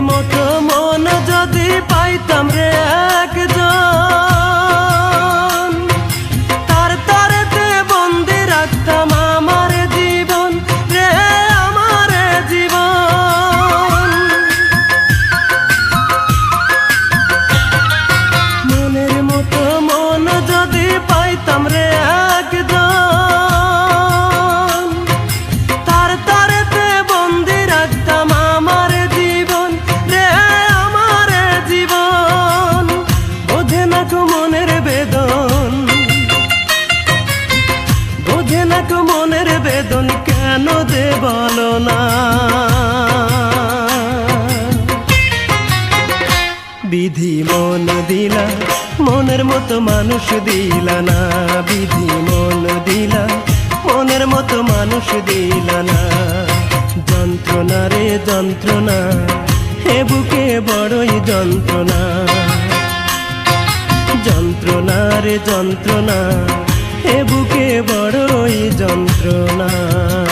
মতো মন যদি পাইতাম রে বোঝে না কো মনের বেদন কেন দে বলো না? বিধি মন দিলা, মনের মতো মানুষ দিলা না। বিধি মন দিলা, মনের মতো মানুষ দিলা না। যন্ত্রণা রে যন্ত্রণা, হে বুকে বড়ই যন্ত্রণা। যন্ত্রণা রে যন্ত্রণা, হে বুকে বড়ই যন্ত্রণা।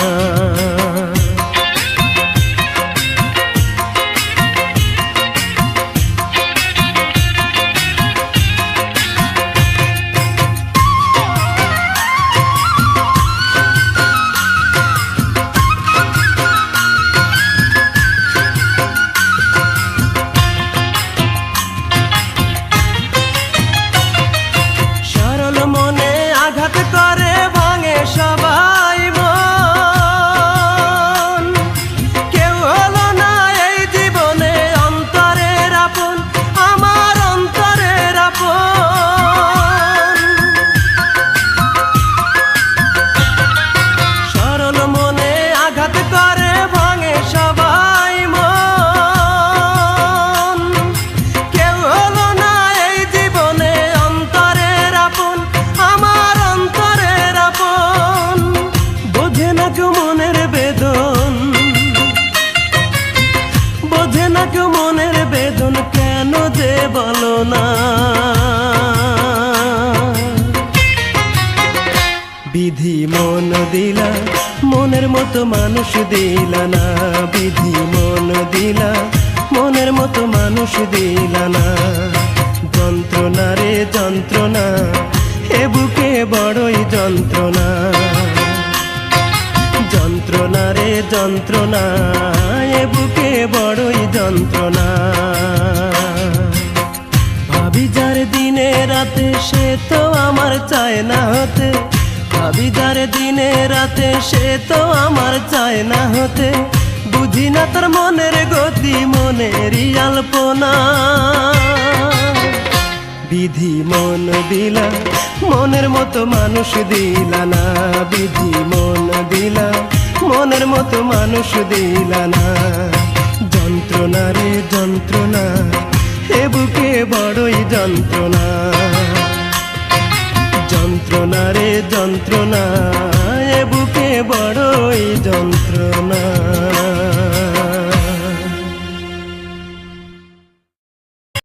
মতো মানুষ দিলা না, বিধি মন দিলা, মনের মতো মানুষ দিলা না। যন্ত্রণা রে যন্ত্রণা হে বুকে বড়ই যন্ত্রণা। যন্ত্রণা রে যন্ত্রণা, এ বুকে বড়ই যন্ত্রণা। ভাবি যার দিনে রাতে, সে তো আমার চায় না হতে। দিনে রাতে সে তো আমার চায় না হতে। বুঝি না তার মনের গতি, মনেরই আলপনা। বিধি মন দিলা, মনের মতো মানুষ দিলা না। বিধি মন দিলা, মনের মতো মানুষ দিলা না। যন্ত্রণা রে যন্ত্রণা হে বুকে বড়ই যন্ত্রণা। যন্ত্রণা রে যন্ত্রণা। এ যন্ত্রণা